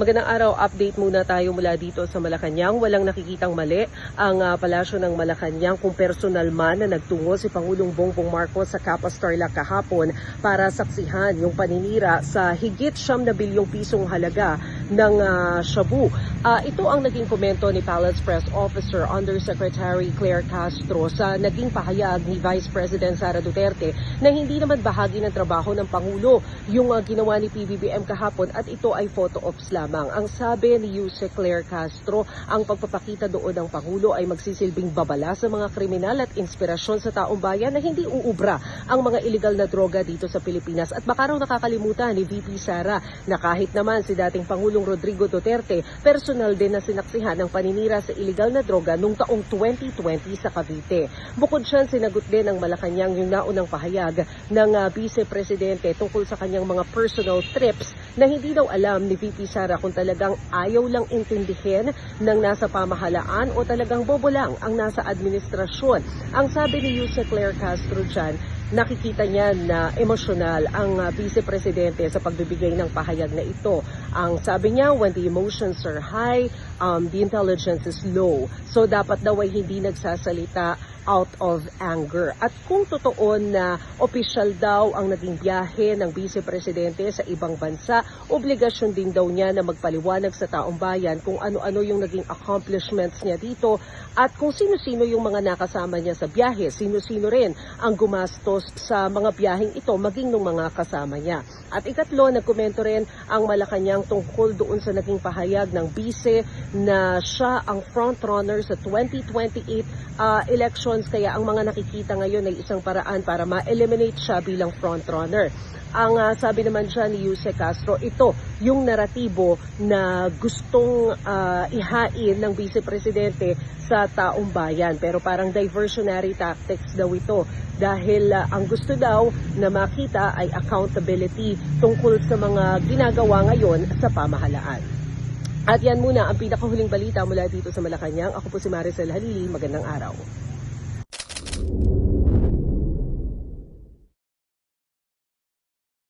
Magandang araw, update muna tayo mula dito sa Malacanang. Walang nakikitang mali ang ah, palasyo ng Malacanang kung personal man na nagtungo si Pangulong Bongbong Marcos sa Capas Tarlac kahapon para saksihan yung paninira sa higit siyam na bilyong pisong halaga ng ah, shabu. Ah, ito ang naging komento ni Palace Press Officer Undersecretary Claire Castro sa naging pahayag ni Vice President Sara Duterte na hindi naman bahagi ng trabaho ng Pangulo yung ah, ginawa ni PBBM kahapon at ito ay photo ops lamang. Ang sabi ni Yuse Claire Castro, ang pagpapakita doon ng Pangulo ay magsisilbing babala sa mga kriminal at inspirasyon sa taong bayan na hindi uubra ang mga illegal na droga dito sa Pilipinas. At baka raw nakakalimutan ni VP Sara na kahit naman si dating Pangulong Rodrigo Duterte, personal din na sinaksihan ng paninira sa illegal na droga noong taong 2020 sa Cavite. Bukod siya, sinagot din ng Malacanang yung naunang pahayag ng ah, Vice Presidente tungkol sa kanyang mga personal trips na hindi daw alam ni VP Sara kung talagang ayaw lang intindihin ng nasa pamahalaan o talagang bobo lang ang nasa administrasyon. Ang sabi ni Yuse Claire Castro dyan, nakikita niya na emosyonal ang uh, Vice Presidente sa pagbibigay ng pahayag na ito. Ang sabi niya, when the emotions are high, um, the intelligence is low. So dapat daw ay hindi nagsasalita out of anger. At kung totoo na opisyal daw ang naging biyahe ng Vice Presidente sa ibang bansa, obligasyon din daw niya na magpaliwanag sa taong bayan kung ano-ano yung naging accomplishments niya dito at kung sino-sino yung mga nakasama niya sa biyahe, sino-sino rin ang gumastos sa mga biyaheng ito maging ng mga kasama niya. At ikatlo, nagkomento rin ang Malacanang tungkol doon sa naging pahayag ng Vice na siya ang frontrunner sa 2028 ah, elections kaya ang mga nakikita ngayon ay isang paraan para ma-eliminate siya bilang frontrunner. Ang ah, sabi naman siya ni Yuse Castro, ito yung naratibo na gustong ah, ihain ng Vice Presidente sa taong bayan. Pero parang diversionary tactics daw ito dahil ah, ang gusto daw na makita ay accountability tungkol sa mga ginagawa ngayon sa pamahalaan. At yan muna ang pinakahuling balita mula dito sa Malacanang. Ako po si Maricel Halili. Magandang araw.